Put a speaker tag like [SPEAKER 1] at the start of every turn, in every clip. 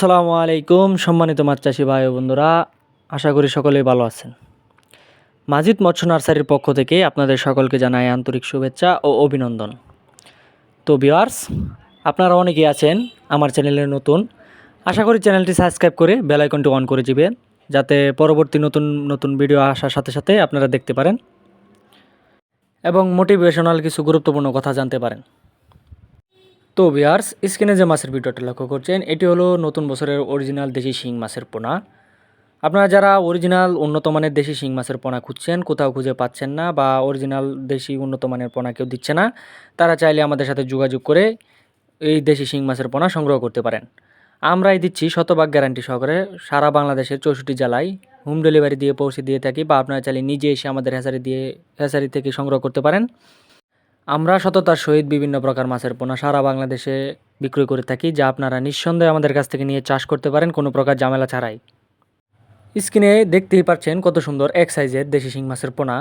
[SPEAKER 1] আসসালামু আলাইকুম, সম্মানিত মাছ চাষি ভাই ও বন্ধুরা। আশা করি সকলেই ভালো আছেন। মাজিদ মৎস্য নার্সারির পক্ষ থেকে আপনাদের সকলকে জানাই আন্তরিক শুভেচ্ছা ও অভিনন্দন। তো ভিওয়ার্স আপনারা অনেকেই আছেন আমার চ্যানেলে নতুন। আশা করি চ্যানেলটি সাবস্ক্রাইব করে বেল আইকনটি অন করে দিবেন, যাতে পরবর্তী নতুন নতুন ভিডিও আসার সাথে সাথে আপনারা দেখতে পারেন এবং মোটিভেশনাল কিছু গুরুত্বপূর্ণ কথা জানতে পারেন। তো বিয়ার্স স্ক্রিনে যে মাছের ভিডিওটা লক্ষ্য করছেন, এটি হলো নতুন বছরের অরিজিনাল দেশি শিং মাছের পোনা। আপনারা যারা অরিজিনাল উন্নত মানের দেশি শিং মাছের পোনা খুঁজছেন, কোথাও খুঁজে পাচ্ছেন না বা অরিজিনাল দেশি উন্নত মানের পোনা কেউ দিচ্ছে না, তারা চাইলে আমাদের সাথে যোগাযোগ করে এই দেশি শিং মাছের পোনা সংগ্রহ করতে পারেন। আমরাই দিচ্ছি শতভাগ গ্যারান্টি সহকারে সারা বাংলাদেশের চৌষট্টি জেলায়। হোম ডেলিভারি দিয়ে পৌঁছে দিয়ে থাকি বা আপনারা চাইলে নিজে এসে আমাদের হ্যাচারি দিয়ে হ্যাচারি থেকে সংগ্রহ করতে পারেন। আমরা সততার সহিত বিভিন্ন প্রকার মাছের পোনা সারা বাংলাদেশে বিক্রয় করে থাকি, যা আপনারা নিঃসন্দেহে আমাদের কাছ থেকে নিয়ে চাষ করতে পারেন, কোনো প্রকার ঝামেলা ছাড়াই। স্ক্রিনে দেখতেই পাচ্ছেন কত সুন্দর এক সাইজের দেশি শিং মাছের পোনা।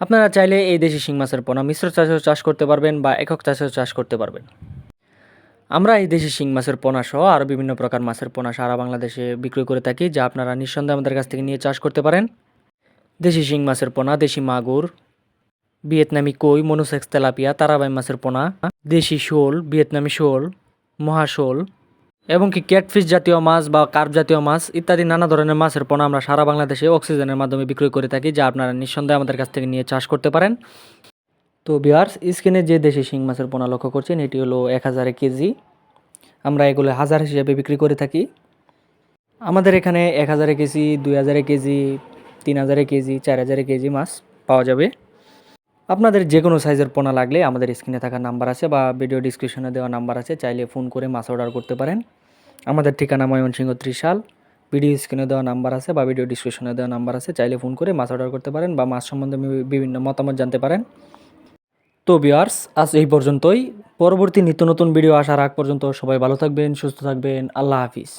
[SPEAKER 1] আপনারা চাইলে এই দেশি শিং মাছের পোনা মিশ্র চাষেও চাষ করতে পারবেন বা একক চাষেও চাষ করতে পারবেন। আমরা এই দেশি শিং মাছের পোনা সহ আরও বিভিন্ন প্রকার মাছের পোনা সারা বাংলাদেশে বিক্রয় করে থাকি, যা আপনারা নিঃসন্দেহে আমাদের কাছ থেকে নিয়ে চাষ করতে পারেন। দেশি শিং মাছের পোনা, দেশি মাগুর ভিয়েতনামি কই, মনুসেক্স তেলাপিয়া, তারাবাই মাছের পোনা, দেশি শোল, ভিয়েতনামি শোল মহাশোল এবং কি ক্যাটফিশ জাতীয় মাছ বা কার্প জাতীয় মাছ ইত্যাদি নানা ধরনের মাছের পোনা আমরা সারা বাংলাদেশে অক্সিজেনের মাধ্যমে বিক্রয় করে থাকি, যা আপনারা নিঃসন্দেহে আমাদের কাছ থেকে নিয়ে চাষ করতে পারেন। তো বিহার্স স্কিনে যে দেশি শিং মাছের পোনা লক্ষ্য করছেন, এটি হলো এক হাজারে কেজি। আমরা এগুলো হাজার হিসেবে বিক্রি করে থাকি। আমাদের এখানে এক হাজারে কেজি, দুই হাজারে কেজি, তিন হাজারে কেজি, চার হাজারে কেজি মাছ পাওয়া যাবে। আপনাদের যে কোনো সাইজের পোনা লাগলে আমাদের স্ক্রিনে থাকা নাম্বার আছে বা ভিডিও ডিসক্রিপশনে দেওয়া নাম্বার আছে, চাইলে ফোন করে মাছ অর্ডার করতে পারেন। আমাদের ঠিকানা ময়মনসিংহ ত্রিশাল ভিডিও স্ক্রিনে দেওয়া নাম্বার আছে বা ভিডিও ডিসক্রিপশনে দেওয়া নাম্বার আছে, চাইলে ফোন করে মাছ অর্ডার করতে পারেন বা মাছ সম্বন্ধে বিভিন্ন মতামত জানতে পারেন। তো বিয়ার্স আজ এই পর্যন্তই। পরবর্তী নিত্য নতুন ভিডিও আসার আগ পর্যন্ত সবাই ভালো থাকবেন, সুস্থ থাকবেন। আল্লাহ হাফিজ।